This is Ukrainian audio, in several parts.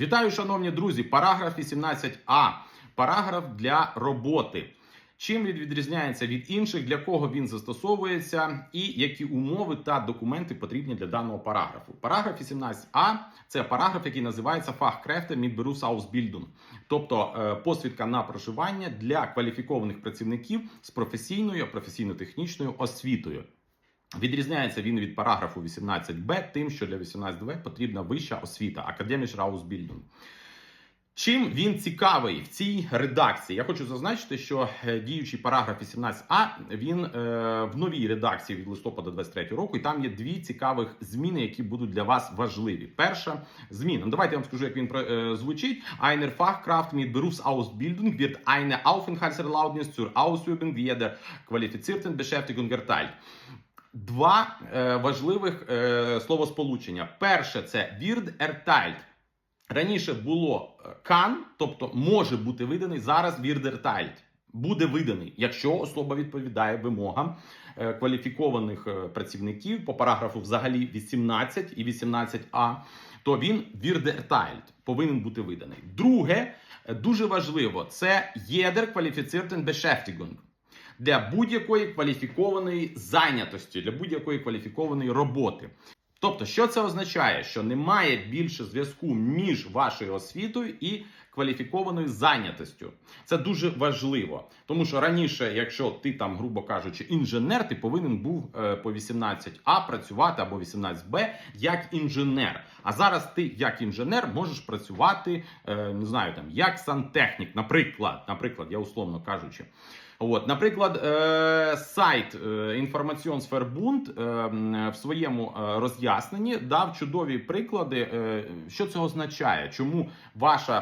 Вітаю, шановні друзі! Параграф 18а. Параграф для роботи. Чим він відрізняється від інших, для кого він застосовується, і які умови та документи потрібні для даного параграфу. Параграф 18а це параграф, який називається Fachkräfte mit Berufsausbildung, тобто е, посвідка на проживання для кваліфікованих працівників з професійною професійно-технічною освітою. Відрізняється він від параграфу 18б, тим, що для 18б потрібна вища освіта, академіш Раусбільдунг. Чим він цікавий в цій редакції? Я хочу зазначити, що е, діючий параграф 18а він е, в новій редакції від листопада 23 року, і там є дві цікавих зміни, які будуть для вас важливі. Перша зміна. Ну, давайте я вам скажу, як він е, звучить. Einer Fachkraft mit Berufsausbildung wird eine Aufenthaltserlaubnis zur Ausübung jeder qualifizierten Beschäftigung erteilt. Два е, важливих е, словосполучення. Перше це wird erteilt. Раніше було е, can, тобто може бути виданий. Зараз wird erteilt. Буде виданий, якщо особа відповідає вимогам е, кваліфікованих е, працівників по параграфу взагалі 18 і 18а, то він erteilt, повинен бути виданий. Друге, е, дуже важливо, це jeder qualifizierten Beschäftigung для будь-якої кваліфікованої зайнятості, для будь-якої кваліфікованої роботи. Тобто, що це означає? Що немає більше зв'язку між вашою освітою і кваліфікованою зайнятостю. Це дуже важливо, тому що раніше, якщо ти там, грубо кажучи, інженер, ти повинен був е, по 18А працювати або 18Б як інженер. А зараз ти, як інженер, можеш працювати, е, не знаю, там як сантехнік, наприклад, наприклад, я условно кажучи. От, наприклад, е, сайт е, Інформаціонсфербунд е, в своєму роз'ясненні дав чудові приклади, що це означає, чому ваша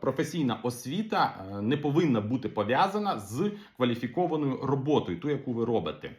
професійна освіта не повинна бути пов'язана з кваліфікованою роботою, ту, яку ви робите.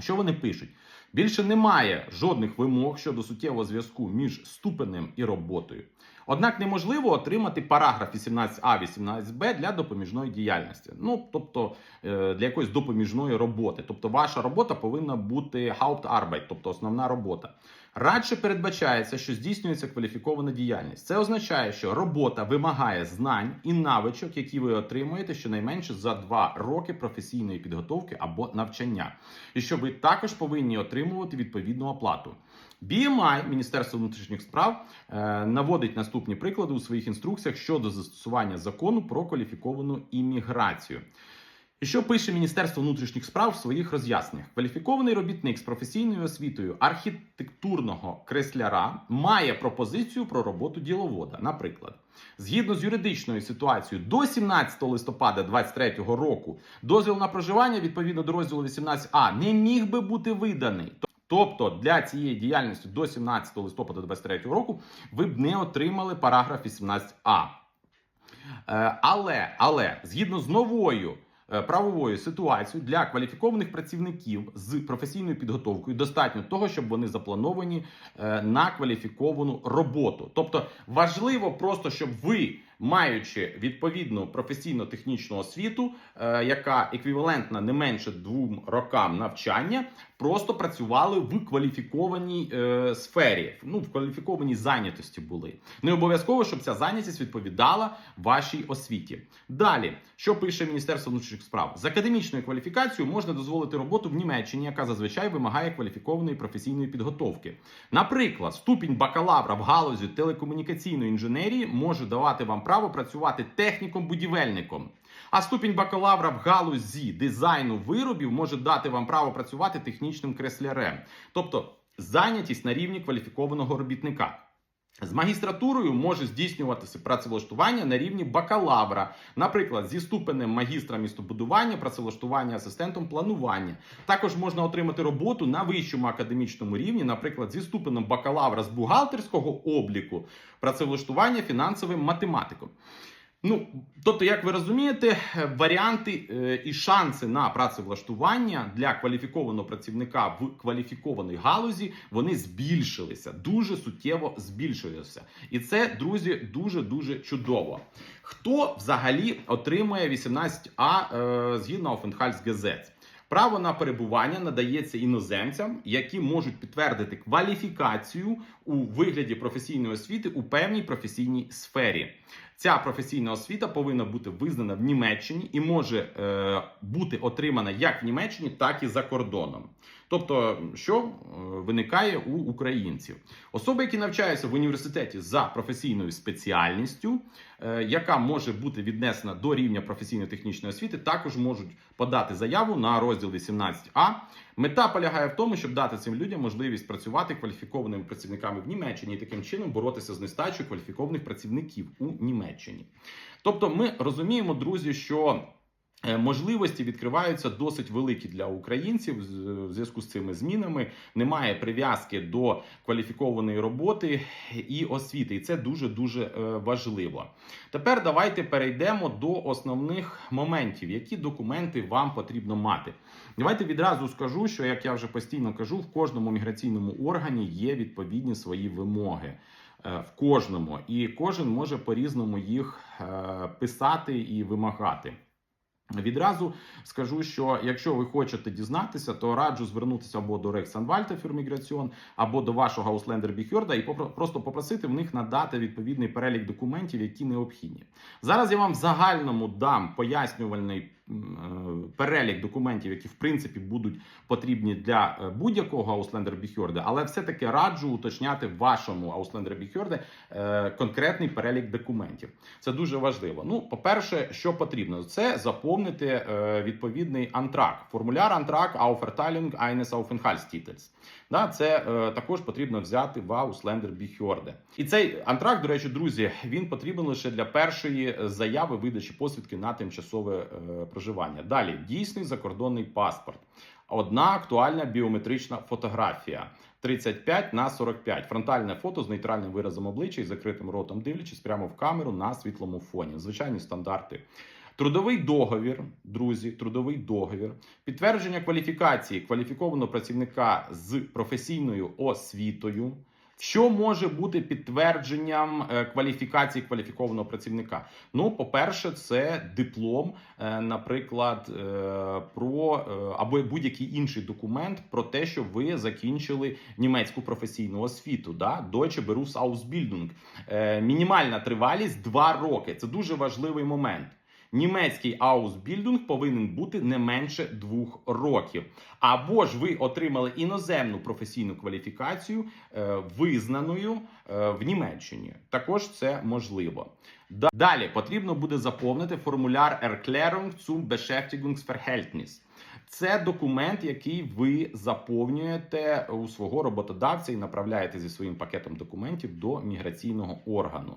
Що вони пишуть? Більше немає жодних вимог щодо суттєвого зв'язку між ступенем і роботою. Однак неможливо отримати параграф 18а, 18б для допоміжної діяльності. Ну, тобто е, для якоїсь допоміжної роботи. Тобто, ваша робота повинна бути Hauptarbeit, тобто основна робота. Радше передбачається, що здійснюється кваліфікована діяльність. Це означає, що робота вимагає знань і навичок, які ви отримуєте щонайменше за два роки професійної підготовки або навчання, і що ви також повинні отримувати відповідну оплату. BMI, Міністерство внутрішніх справ, е, наводить наступні приклади у своїх інструкціях щодо застосування закону про кваліфіковану імміграцію. І що пише Міністерство внутрішніх справ в своїх роз'ясненнях? Кваліфікований робітник з професійною освітою архітектурного кресляра має пропозицію про роботу діловода. Наприклад, згідно з юридичною ситуацією, до 17 листопада 2023 року дозвіл на проживання відповідно до розділу 18а не міг би бути виданий. Тобто для цієї діяльності до 17 листопада 2023 року ви б не отримали параграф 18а. Е, Але, але згідно з новою правовою ситуацію для кваліфікованих працівників з професійною підготовкою достатньо того, щоб вони заплановані е, на кваліфіковану роботу. Тобто важливо просто, щоб ви. Маючи відповідну професійно-технічну освіту, е, яка еквівалентна не менше двом рокам навчання, просто працювали в кваліфікованій е, сфері, ну в кваліфікованій зайнятості були. Не обов'язково, щоб ця зайнятість відповідала вашій освіті. Далі, що пише Міністерство внутрішніх справ з академічною кваліфікацією можна дозволити роботу в Німеччині, яка зазвичай вимагає кваліфікованої професійної підготовки. Наприклад, ступінь бакалавра в галузі телекомунікаційної інженерії може давати вам право працювати техніком-будівельником. А ступінь бакалавра в галузі дизайну виробів може дати вам право працювати технічним креслярем, тобто зайнятість на рівні кваліфікованого робітника. З магістратурою може здійснюватися працевлаштування на рівні бакалавра, наприклад, зі ступенем магістра містобудування, працевлаштування асистентом планування. Також можна отримати роботу на вищому академічному рівні, наприклад, зі ступенем бакалавра з бухгалтерського обліку, працевлаштування фінансовим математиком. Ну, тобто, як ви розумієте, варіанти е, і шанси на працевлаштування для кваліфікованого працівника в кваліфікованій галузі вони збільшилися, дуже суттєво збільшилися. І це, друзі, дуже дуже чудово. Хто взагалі отримує 18А е, згідно Aufenthaltsgesetz? Право на перебування надається іноземцям, які можуть підтвердити кваліфікацію у вигляді професійної освіти у певній професійній сфері. Ця професійна освіта повинна бути визнана в Німеччині і може е, бути отримана як в Німеччині, так і за кордоном. Тобто, що е, виникає у українців? Особи, які навчаються в університеті за професійною спеціальністю, е, яка може бути віднесена до рівня професійно-технічної освіти, також можуть подати заяву на розділ 18а. Мета полягає в тому, щоб дати цим людям можливість працювати кваліфікованими працівниками в Німеччині і таким чином боротися з нестачею кваліфікованих працівників у Німеччині. Тобто, ми розуміємо, друзі, що можливості відкриваються досить великі для українців в зв'язку з цими змінами. Немає прив'язки до кваліфікованої роботи і освіти, і це дуже дуже важливо. Тепер давайте перейдемо до основних моментів, які документи вам потрібно мати. Давайте відразу скажу, що як я вже постійно кажу, в кожному міграційному органі є відповідні свої вимоги. Е, В кожному, і кожен може по-різному їх е, писати і вимагати. Відразу скажу, що якщо ви хочете дізнатися, то раджу звернутися або до Рексанвальта Фюрміграціон, або до вашого Ауслендер Біхьорда і просто попросити в них надати відповідний перелік документів, які необхідні. Зараз я вам в загальному дам пояснювальний перелік документів, які в принципі будуть потрібні для е, будь-якого Ауслендер Біхьорда, але все-таки раджу уточняти вашому Ауслендер Біхьорде е, конкретний перелік документів. Це дуже важливо. Ну, по-перше, що потрібно, це заповнити е, відповідний антрак. Формуляр антрак Auferteilung eines Aufenthaltstitels. Да, це е, також потрібно взяти в Auslender Біхьорде. І цей антракт, до речі, друзі, він потрібен лише для першої заяви видачі посвідки на тимчасове е, проживання. Далі дійсний закордонний паспорт. Одна актуальна біометрична фотографія 35 на 45. Фронтальне фото з нейтральним виразом обличчя і закритим ротом, дивлячись прямо в камеру на світлому фоні. Звичайні стандарти. Трудовий договір, друзі, трудовий договір, підтвердження кваліфікації кваліфікованого працівника з професійною освітою. Що може бути підтвердженням е, кваліфікації кваліфікованого працівника? Ну, по-перше, це диплом, е, наприклад, е, про або будь-який інший документ про те, що ви закінчили німецьку професійну освіту. Да? Deutsche Berufsausbildung. Мінімальна тривалість 2 роки. Це дуже важливий момент. Німецький аусбільдинг повинен бути не менше двох років. Або ж ви отримали іноземну професійну кваліфікацію, е, визнаною е, в Німеччині. Також це можливо. Далі потрібно буде заповнити формуляр Erklärung zum Beschäftigungsverhältnis. Це документ, який ви заповнюєте у свого роботодавця і направляєте зі своїм пакетом документів до міграційного органу.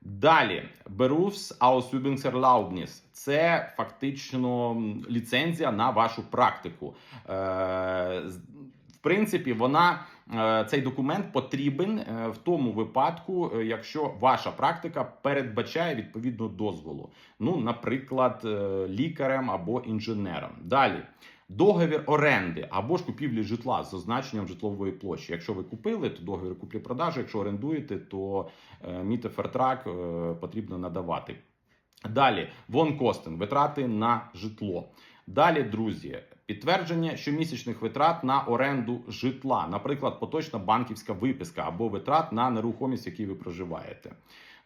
Далі Berufsausübungserlaubnis – це фактично ліцензія на вашу практику. Е, в принципі, вона е, цей документ потрібен е, в тому випадку, якщо ваша практика передбачає відповідну дозволу. Ну, наприклад, лікарем або інженером. Далі. Договір оренди або ж купівлі житла з зазначенням житлової площі. Якщо ви купили, то договір куплі-продажу. Якщо орендуєте, то е, мітефертрак е, потрібно надавати. Далі вон костен витрати на житло. Далі, друзі, підтвердження щомісячних витрат на оренду житла, наприклад, поточна банківська виписка або витрат на нерухомість, в якій ви проживаєте.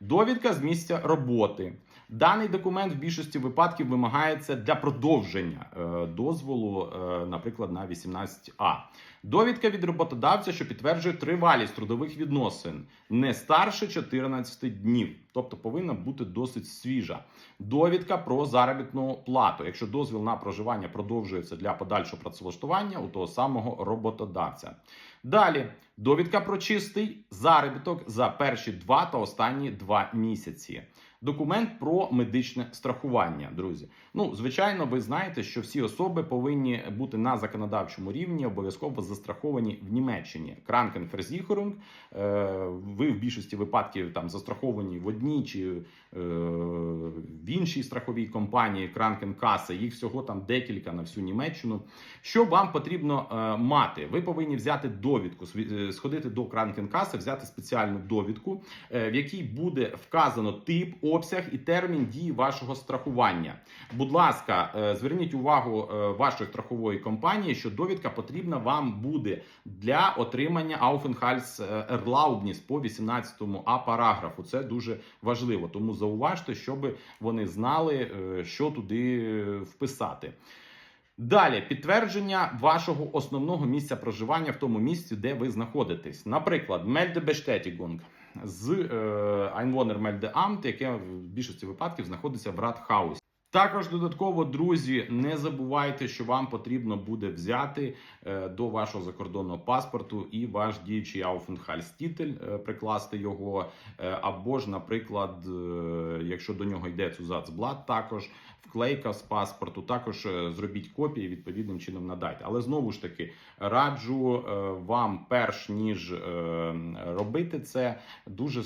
Довідка з місця роботи. Даний документ в більшості випадків вимагається для продовження е, дозволу, е, наприклад, на 18А. Довідка від роботодавця, що підтверджує тривалість трудових відносин не старше 14 днів, тобто повинна бути досить свіжа. Довідка про заробітну плату, якщо дозвіл на проживання продовжується для подальшого працевлаштування у того самого роботодавця. Далі довідка про чистий заробіток за перші два та останні два місяці. Документ про медичне страхування, друзі. Ну, звичайно, ви знаєте, що всі особи повинні бути на законодавчому рівні обов'язково застраховані в Німеччині. Кранкенферзіхерунг. Ви в більшості випадків там застраховані в одній чи е, в іншій страховій компанії Кранкенкаси. Їх всього там декілька на всю Німеччину. Що вам потрібно е, мати? Ви повинні взяти довідку, е, сходити до Кранкенкаси, взяти спеціальну довідку, в якій буде вказано тип обсяг і термін дії вашого страхування. Будь ласка, е, зверніть увагу е, вашої страхової компанії, що довідка потрібна вам буде для отримання Aufenthalts Erlaubnis по 18 А параграфу. Це дуже важливо. Тому зауважте, щоб вони знали, е, що туди вписати. Далі підтвердження вашого основного місця проживання в тому місці, де ви знаходитесь. Наприклад, Meldebestetigung з е, Einwohnermeldeamt, яке в більшості випадків знаходиться в Радхаусі. Також додатково, друзі, не забувайте, що вам потрібно буде взяти е, до вашого закордонного паспорту і ваш діючий е, прикласти його, е, або ж, наприклад, якщо до нього йде Цузацблат, також вклейка з паспорту, також е, зробіть копії відповідним чином надайте. Але знову ж таки раджу е, вам, перш ніж е, робити це, дуже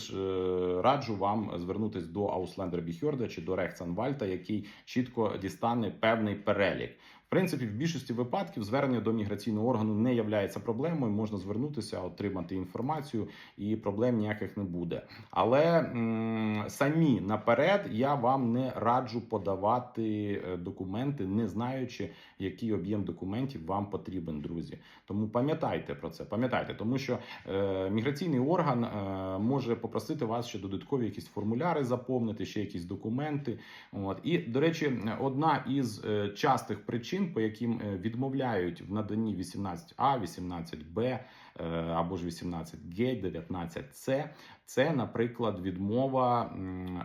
раджу вам звернутись до Ausländer Біхьорда чи до Рехцанвальта, який чітко дістане певний перелік. В принципі, в більшості випадків звернення до міграційного органу не є проблемою. Можна звернутися, отримати інформацію, і проблем ніяких не буде. Але м, самі наперед я вам не раджу подавати е, документи, не знаючи, який об'єм документів вам потрібен, друзі. Тому пам'ятайте про це, пам'ятайте, тому що е, міграційний орган е, може попросити вас ще додаткові якісь формуляри заповнити, ще якісь документи. От і до речі, одна із е, частих причин, по яким е, відмовляють в наданні 18А, 18Б е, або ж 18Г, 19С, це, наприклад, відмова м,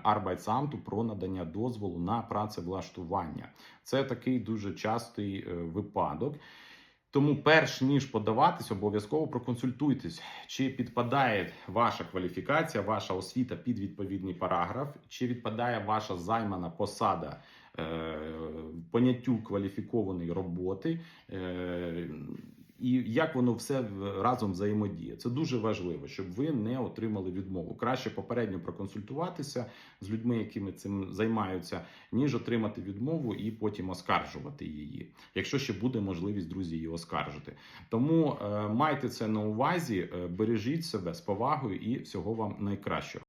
про надання дозволу на працевлаштування. Це такий дуже частий е, випадок. Тому, перш ніж подаватись, обов'язково проконсультуйтесь, чи підпадає ваша кваліфікація, ваша освіта під відповідний параграф, чи відпадає ваша займана посада поняттю кваліфікованої роботи. Е, і як воно все разом взаємодіє. Це дуже важливо, щоб ви не отримали відмову. Краще попередньо проконсультуватися з людьми, якими цим займаються, ніж отримати відмову і потім оскаржувати її, якщо ще буде можливість, друзі, її оскаржити. Тому е, майте це на увазі, е, бережіть себе з повагою і всього вам найкращого.